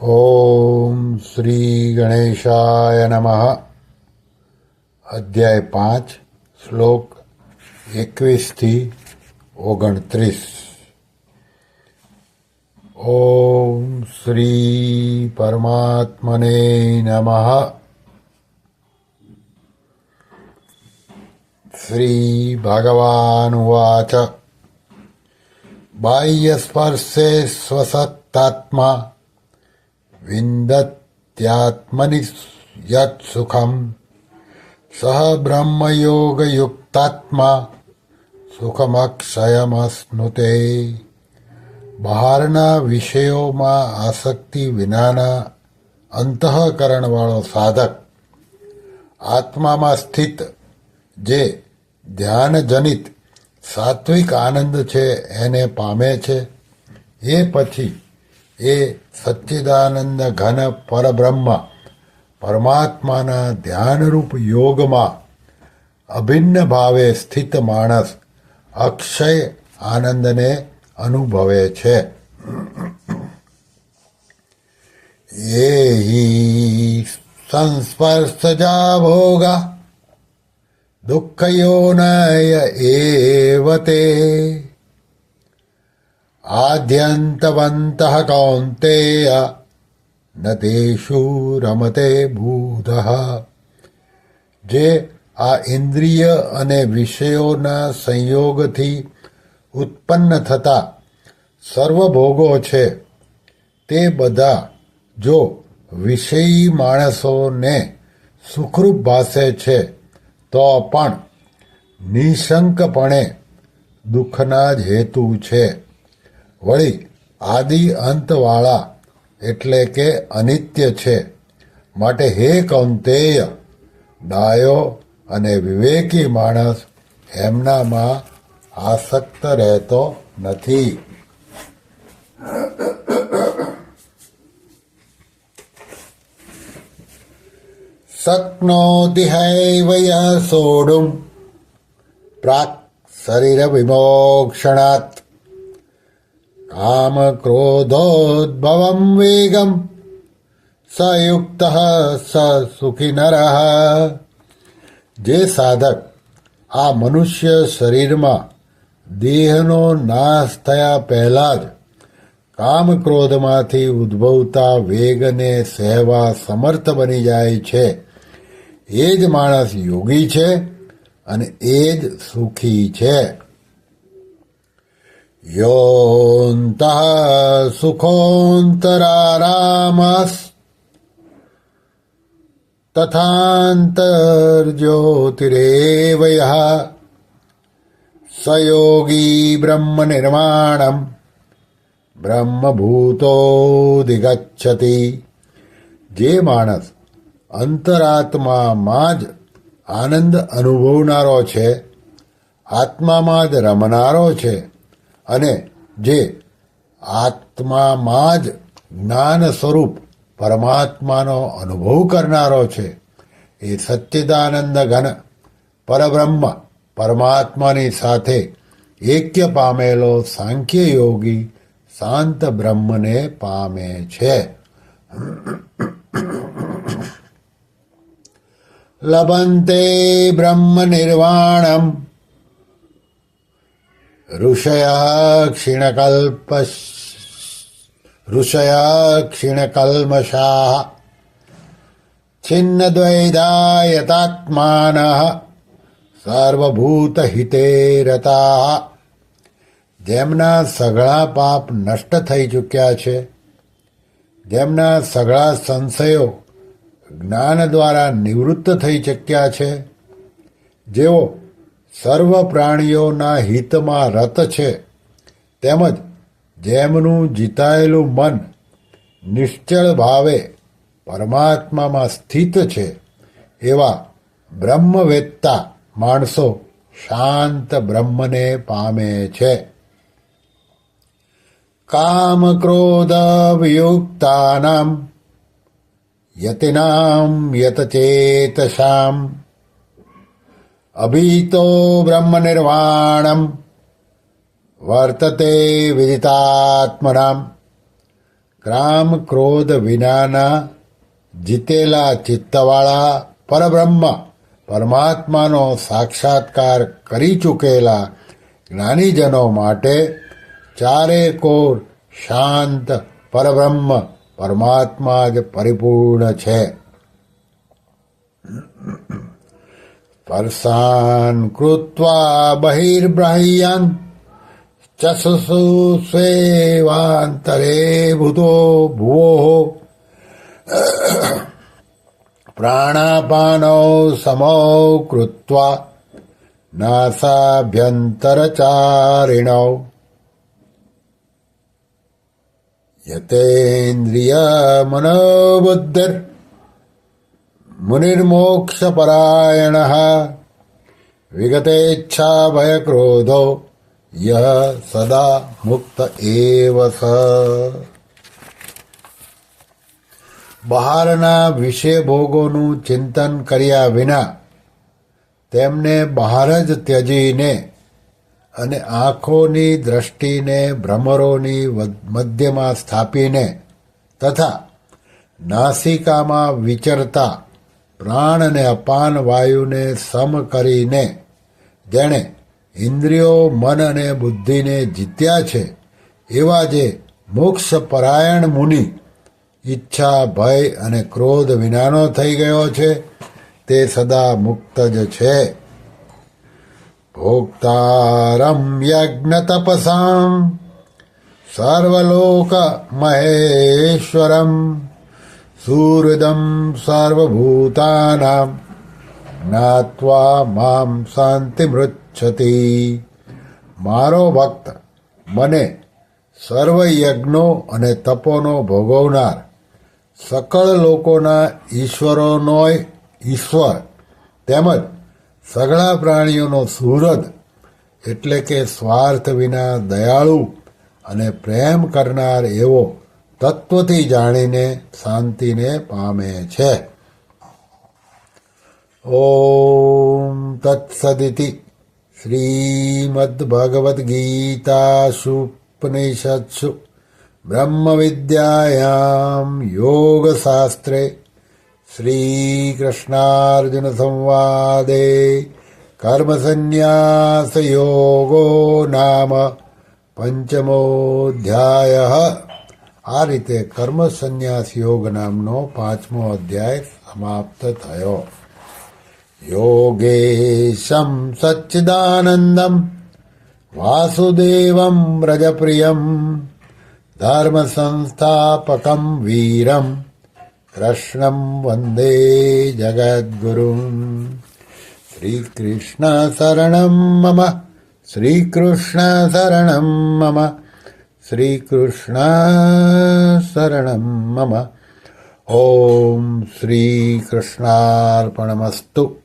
ઓમ શ્રી ગણેશાય નમઃ. અધ્યાય પાંચ, શ્લોક એકવીસથી ઓગણત્રીસ. ઓમ શ્રી પરમાત્મને નમઃ. શ્રી ભગવાનુવાચ બાહ્યસ્પર્શે સ્વસત્તાત્મા. વિંદત્યાત્મનિ યત સુખમ સહ બ્રહ્મયોગયુક્તાત્મા સુખમક્ષયમસ્નુતે બહારના વિષયોમાં આસક્તિ વિનાના અંતઃકરણવાળો સાધક આત્મામાં સ્થિત જે ધ્યાનજનિત સાત્વિક આનંદ છે એને પામે છે એ પછી એ સચ્ચિદાનંદ ઘન પરબ્રહ્મ પરમાત્માના ધ્યાનરૂપ યોગમાં અભિન્ન ભાવે સ્થિત માણસ અક્ષય આનંદને અનુભવે છે એ હિ સંસ્પર્શજા ભોગા દુઃખયોનય એવ આદ્યંતવંતઃ કૌન્તેય ન તેષુ રમતે બુધ જે આ ઇન્દ્રિય અને વિષયોના સંયોગથી ઉત્પન્ન થતા સર્વભોગો છે તે બધા જો વિષયી માણસોને સુખરૂપ ભાસે છે તો પણ નિશંકપણે દુઃખના જ હેતુ છે વળી આદિ અંતવાળા એટલે કે અનિત્ય છે. માટે હે કૌંતેય, ડાયો અને વિવેકી માણસ એમનામાં આસક્ત રહેતો નથી. શક્નોતિ હૈવ સોડું. પ્રાક શરીર વિમોક્ષણાત. કામ ક્રોધોદ્ભવમ વેગમ युक्तः સ સુખી નર જે સાધક આ મનુષ્ય શરીરમાં દેહનો નાશ થયા પહેલાં જ કામ ક્રોધમાંથી ઉદ્ભવતા વેગને સહેવા સમર્થ બની જાય છે એ જ માણસ યોગી છે અને એ જ સુખી છે યોંત सुखोऽन्तरारामस् तथान्तर्ज्योतिरेव यः स योगी ब्रह्मनिर्माणम् નિર્માણમ બ્રહ્મભૂતોધિગચ્છતિ જે માણસ અંતરાત્મામાં જ આનંદ અનુભવનારો છે આત્મામાં જ રમનારો છે અને જે આત્મામાં જ જ્ઞાન સ્વરૂપ પરમાત્માનો અનુભવ કરનારો છે, એ સચ્ચિદાનંદ ઘન પરબ્રહ્મ પરમાત્માની સાથે એક્ય પામેલો સાંખ્ય યોગી શાંત બ્રહ્મને પામે છે. લભંતે બ્રહ્મ નિર્વાણમ ઋષયા ક્ષીણકલ્પ ઋષયા ક્ષીણકલ્મષા છિન્નદ્વૈદાયતાત્માન સર્વભૂતહિતે જેમના સઘળા પાપ નષ્ટ થઈ ચૂક્યા છે, જેમના સઘળા સંશયો જ્ઞાન દ્વારા નિવૃત્ત થઈ ચૂક્યા છે, જેઓ સર્વ પ્રાણીઓના હિતમાં રત છે. તેમજ જેમનું જીતાયેલું મન નિશ્ચળ ભાવે પરમાત્મામાં સ્થિત છે, એવા બ્રહ્મવેત્તા માણસો શાંત બ્રહ્મને પામે છે. કામ ક્રોધ વિયુક્તાનામ યતિનામ યતચેતસામ અભીતો બ્રહ્મ નિર્વાણમ વર્તતે વિદિતાત્મનામ ક્રામ ક્રોધ વિનાના જીતેલા ચિત્તવાળા પરબ્રહ્મ પરમાત્માનો સાક્ષાત્કાર કરી ચૂકેલા જ્ઞાનીજનો માટે ચારે કોર શાંત પરબ્રહ્મ પરમાત્મા જ પરિપૂર્ણ છે સ્પર્શાન કૃત્વા બહિર્બ્રાહ્યાન ચસસુ સ્વેવાંતરે ભૂતો ભુવો પ્રાણાપાનો સમો કૃત્વા નાસાભ્યંતરચારિણौ યતેન્દ્રિયમનોબુદ્ધિર મુનિર્મોક્ષપરાયણः વિગતેચ્છાભયક્રોધો યહ સદા મુક્ત એવ સ બહારના વિષય ભોગોનું ચિંતન કર્યા વિના તેમને બહાર જ ત્યજીને અને આંખોની દ્રષ્ટિને ભ્રમરોની મધ્યમાં સ્થાપીને તથા નાસિકામાં વિચરતા પ્રાણ અને અપાન વાયુને સમ કરીને, જેણે ઇન્દ્રિયો, મન અને બુદ્ધિને જીત્યા છે, એવા જે મોક્ષ પરાયણ મુનિ, ઈચ્છા, ભય અને ક્રોધ વિનાનો થઈ ગયો છે, તે સદા મુક્ત જ છે. ભોક્તારમ યજ્ઞ તપસામ સર્વલોક મહેશ્વરમ સુહૃદમ सार्वभूतानाम् જ્ઞાત્વા મામ શાંતિ મૃચ્છતિ મારો ભક્ત મને સર્વ યજ્ઞો અને તપોનો ભોગવનાર, સકળ લોકોના ઈશ્વરોનોય ઈશ્વર, તેમજ સઘળા પ્રાણીઓનો સુહૃદ, એટલે કે સ્વાર્થ વિના દયાળુ અને પ્રેમ કરનાર એવો તત્વથી જાણીને શાંતિને પામે છે. ઓમ તત્સદિતિ શ્રીમદ્ભગવદ્ગીતાસુપનિષત્સુ બ્રહ્મવિદ્યાયામ યોગશાસ્ત્રે શ્રીકૃષ્ણાર્જુનસંવાદે કર્મસન્ન્યાસયોગો નામ પંચમોધ્યાય. આ રીતે કર્મ સંન્યાસ યોગ નામનો પાંચમો અધ્યાય સમાપ્ત થયો. યોગેશમ સચ્ચિદાનંદમ, વાસુદેવમ વ્રજપ્રિયમ ધર્મ સંસ્થાપકમ વીરમ, કૃષ્ણમ વંદે જગદ્ગુરુમ. શ્રીકૃષ્ણ શરણમ મમ, શ્રીકૃષ્ણ શરણમ મમ. श्रीकृष्णशरणं मम। ॐ श्रीकृष्णार्पणमस्तु।